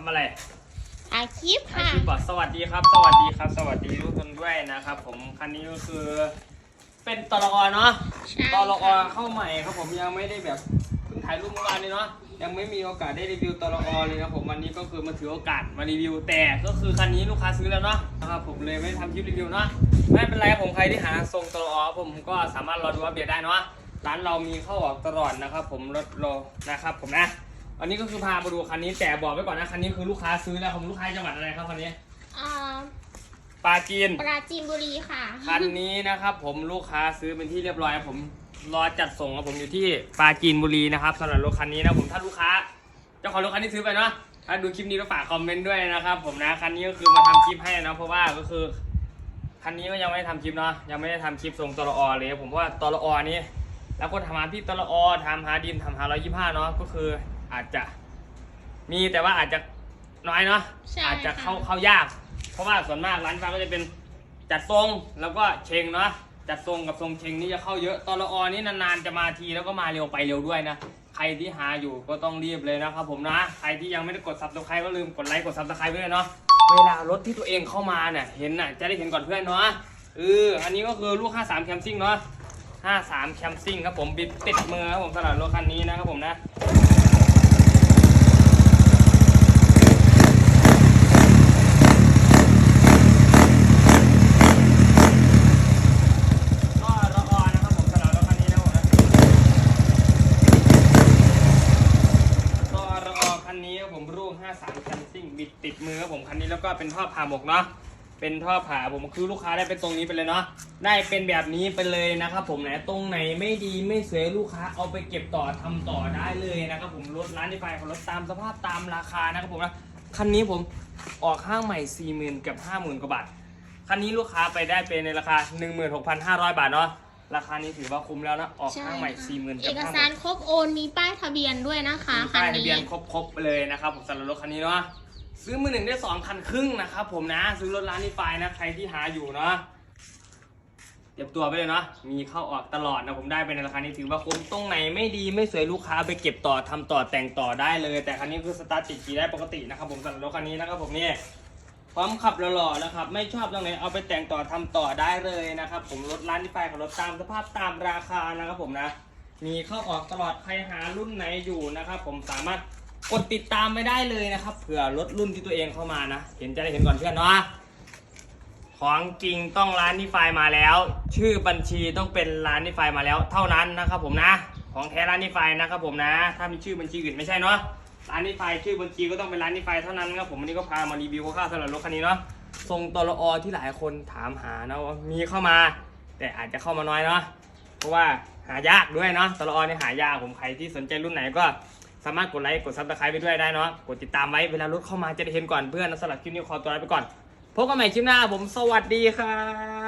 ทำอะไรอาคลิปอาค่ะ ชีพบอกสวัสดีครับ สวัสดีครับ สวัสดีทุกคนด้วยนะครับ ผมคันนี้ก็คือ เป็นตลอเนาะใช่ตลอค่ะ เข้าใหม่ครับผมยังไม่ได้แบบเพิ่งถ่ายรูปเมื่อวานนี้เนาะยังไม่มีโอกาสได้รีวิวตลอเลยครับผมวันนี้ก็คือมาถือโอกาสมารีวิวแต่ก็คือคันนี้ลูกค้าซื้อแล้วเนาะนะครับผมเลยไม่ได้ทำคลิปรีวิวเนาะไม่เป็นไรครับผมใครที่หาทรงตลอผมก็สามารถรอดูอัปเดตได้เนาะร้านเรามีเข้าออกตลอดนะครับผมรถโลนะครับผมนะ อันนี้ก็คือพามาดูคันนี้แต่บอกไว้ก่อนนะคันนี้คือลูกค้าซื้อแล้วผมลูกค้าจังหวัดอะไรครับคันนี้อ่าปราจีนปราจีนบุรีค่ะ คันนี้นะครับ ผมลูกค้าซื้อเป็นที่เรียบร้อยครับผมรอจัดส่งครับผมอยู่ที่ปราจีนบุรีนะครับสำหรับรถคันนี้นะผมถ้าลูกค้าเจ้าของรถคันนี้ซื้อไปเนาะถ้าดูคลิปนี้ก็ฝากคอมเมนต์ด้วยนะครับ ผมนะคันนี้ก็คือมาทำคลิปให้นะเพราะว่าก็คือคันนี้ก็ยังไม่ได้ทำคลิปเนาะยังไม่ได้ทำคลิปส่งตลอเลยผมว่าตลอนี้แล้วก็ทำหาพี่ตลอทำหาดินทำหาร้อยยี่ห้าเนาะก็คือ อาจจะมีแต่ว่าอาจจะน้อยเนาะใช่อาจจะค่ะเข้าเข้ายาก เพราะว่าส่วนมากร้านฟ้าก็จะเป็นจัดทรงแล้วก็เชงเนาะจัดทรงกับทรงเชงนี่จะเข้าเยอะตลอนี่นานๆจะมาทีแล้วก็มาเร็วไปเร็วด้วยนะใครที่หาอยู่ก็ต้องรีบเลยนะครับผมนะใครที่ยังไม่ได้กดซับสไครต์ก็ลืมกดไลค์กดซับสไครต์ไว้เลยเนาะเวลารถที่ตัวเองเข้ามาเนี่ยเห็นน่ะจะได้เห็นก่อนเพื่อนเนาะเอออันนี้ก็คือลูก 53 แคมซิ่งเนาะ 53 แคมซิ่งครับผมบิดติดมือครับผมสำหรับรถคันนี้นะครับผมนะ ก็รออนะครับผมสำหรับรถคันนี้นะผมนะก็รอคันนี้ครับผมรุ่ง53คันซิ่งบิ ดติดมือครับผมคันนี้แล้วก็เป็นท่อผ่าหมกเนาะเป็นท่อผ่าผมคือลูกค้าได้เป็นตรงนี้ไปเลยเนาะได้เป็นแบบนี้ไปเลยนะครับผมไหนตรงไหนไม่ดีไม่สวยลูกค้าเอาไปเก็บต่อทำต่อได้เลยนะครับผมรถร้านที่ไฟของรถตามสภาพตามราคานะครับผมนะคันนี้ผมออกข้างใหม่40,000กับ50,000กว่าบาทคันนี้ลูกค้าไปได้เป็นในราคา16,500บาทเนาะราคานี้ถือว่าคุ้มแล้วนะออกใช่ข้างใหม่ค่ะ40,000เอกับก50,000สารครบโอนมีป้ายทะเบียนด้วยนะคะมีคันป้ายทะนี้เบียนครบๆไปเลยนะครับผมสำหรับรถคันนี้เนาะ ซื้อมือหนึ่งได้สองคันครึ่งนะครับผมนะ ซื้อรถร้านนี้ไปนะใครที่หาอยู่เนาะเตรียมตัวไปเลยเนาะมีเข้าออกตลอดนะผมได้ไปในราคานี้ถือว่าคุ้มตรงไหนไม่ดีไม่สวยลูกค้าไปเก็บต่อทำต่อแต่งต่อได้เลย แต่คันนี้คือสตาร์ทติดขี่ได้ปกตินะครับผมสำหรับรถคันนี้นะครับผมนี่พร้อมขับหล่อๆนะครับ ไม่ชอบตรงไหนเอาไปแต่งต่อทำต่อได้เลยนะครับผมรถร้านที่ไฟของรถตามสภาพตามราคานะครับผมนะ มีเข้าออกตลอดใครหารุ่นไหนอยู่นะครับผมสามารถ กดติดตามไม่ได้เลยนะครับเผื่อรถรุ่นที่ตัวเองเข้ามานะ เห็นจะได้เห็นก่อนเพื่อนเนาะของจริงต้องร้านที่ไฟมาแล้ว ชื่อบัญชีต้องเป็นร้านที่ไฟมาแล้ว เท่านั้นนะครับผมนะ ของแท้ร้านที่ไฟนะครับผมนะ ถ้ามีชื่อบัญชีอื่นไม่ใช่เนาะร้านนิไฟชื่อบัญชีก็ต้องเป็นร้านนิไฟเท่านั้นครับผมวันนี้ก็พามารีวิวคร่าวๆสำหรับรถคันนี้เนาะทรงตลอที่หลายคนถามหานะว่ามีเข้ามา แต่อาจจะเข้ามาน้อยเนาะเพราะว่าหายากด้วยเนาะตลอเนี่ยหายากผมใครที่สนใจรุ่นไหนก็ สามารถกดไลค์กดซับสไครต์ไปด้วยได้เนาะกดติดตามไว้เวลารถเข้ามาจะได้เห็นก่อนเพื่อนนะสำหรับคลิปนี้ขอตัวลาไปก่อนพบกันใหม่คลิปหน้าผมสวัสดีครับ